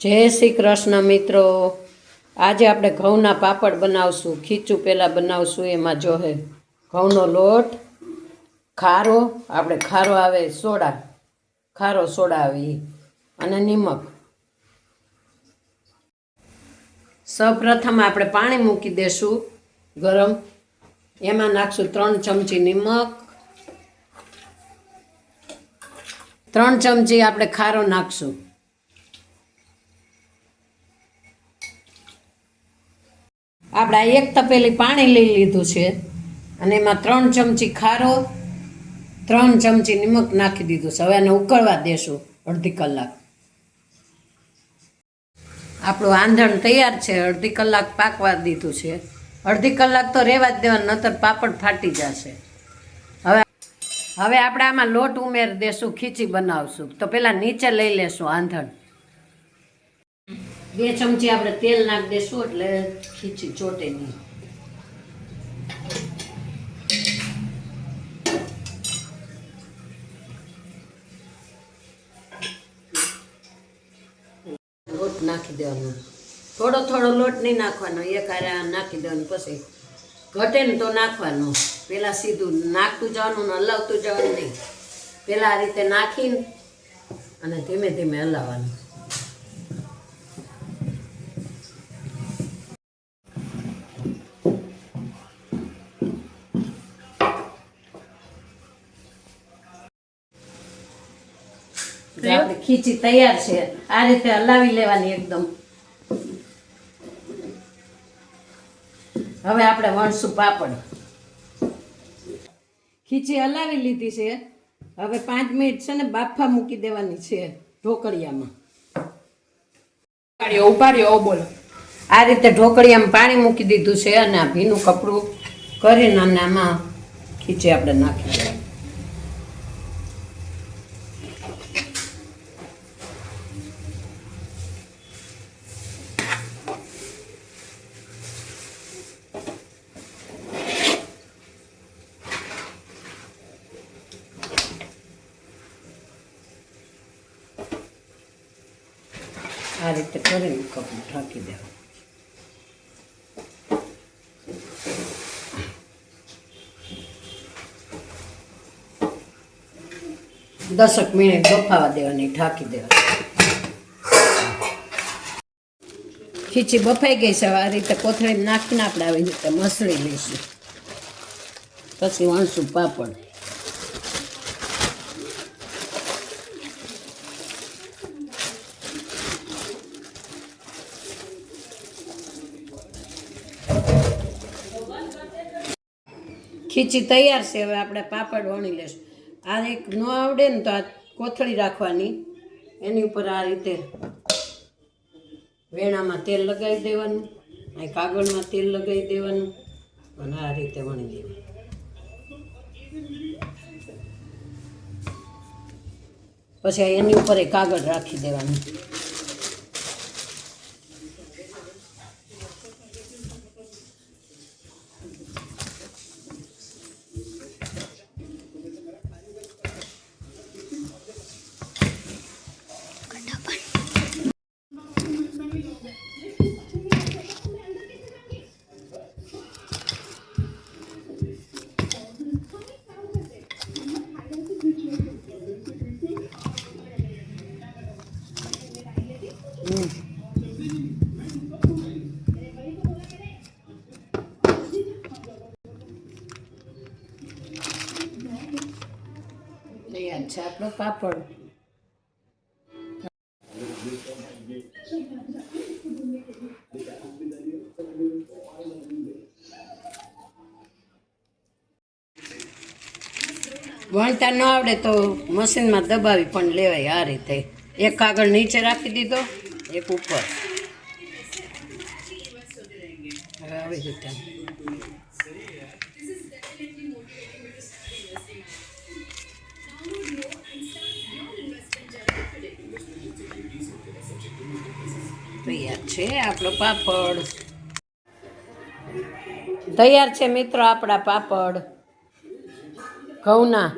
જય શ્રી કૃષ્ણ મિત્રો. આજે આપણે ઘઉંના પાપડ બનાવશું. ખીચું પહેલાં બનાવશું, એમાં જોહે ઘઉંનો લોટ, ખારો, આપણે ખારો આવે સોડા, ખારો સોડા આવે અને નિમક. સૌપ્રથમ આપણે પાણી મૂકી દેશું ગરમ. એમાં નાખશું ત્રણ ચમચી નિમક ત્રણ ચમચી આપણે ખારો નાખશું. આપણે આ એક તપેલી પાણી લઈ લીધું છે અને એમાં ત્રણ ચમચી ખારો, ત્રણ ચમચી નિમક નાખી દીધું છે. હવે એને ઉકળવા દેશું અડધી કલાક. આપણું આંધણ તૈયાર છે. અડધી કલાક પાકવા દીધું છે. અડધી કલાક તો રહેવા જ દેવાનું, નતર પાપડ ફાટી જશે. હવે આપણે આમાં લોટ ઉમેર દેશું, ખીચી બનાવશું. તો પેલા નીચે લઈ લેશું આંધણ. બે ચમચી આપણે તેલ નાખી દેશું એટલે ખીચી ચોટે નહીં. લોટ નાખી દેવાનો. થોડો થોડો લોટ નહીં નાખવાનો, એક હારે નાખી દેવાનું પછી. ઘટે ને તો નાખવાનું. પેલા સીધું નાખતું જવાનું ને હલાવતું જવાનું નહીં. પેલા આ રીતે નાખીને અને ધીમે ધીમે હલાવવાનું. ખીચી તૈયાર છે, આ રીતે હલાવી લેવાની એકદમ. હવે આપણે વણશું પાપડ. ખીચી હલાવી લીધી છે. હવે પાંચ મિનિટ છે ને બાફા મૂકી દેવાની છે ઢોકળિયામાં. ઉપાડ્યો ઉપાડ્યો બોલો. આ રીતે ઢોકળિયામાં પાણી મૂકી દીધું છે અને આ ભીનું કપડું કરીને અને આમાં ખીચી આપણે નાખી દેવાની. આ રીતે કરીને કપડું ઢાંકી દેવા દસક મિનિટ બફાવા દેવાની ઢાંકી દેવાની ખીચી બફાઈ ગઈ છે આ રીતે કોથળી નાખીને આપણે આવી રીતે મસળી લઈશું પછી વણશું પાપડ ખીચી તૈયાર છે, હવે આપણે પાપડ વણી લેશું આ એક ન આવડે ને તો આ કોથળી રાખવાની. એની ઉપર આ રીતે વેણામાં તેલ લગાવી દેવાનું અહીં કાગળમાં તેલ લગાવી દેવાનું અને આ રીતે વણી દેવાનું. પછી એની ઉપર એ કાગળ રાખી દેવાનું. પાપડ વણતા ન આવડે તો મશીનમાં દબાવી પણ લેવાય આ રીતે. એક કાગળ નીચે રાખી દીધો. એક ઉપર. હવે આવે તૈયાર છે આપણો પાપડ. તૈયાર છે મિત્રો આપણા પાપડ. ઘઉંના.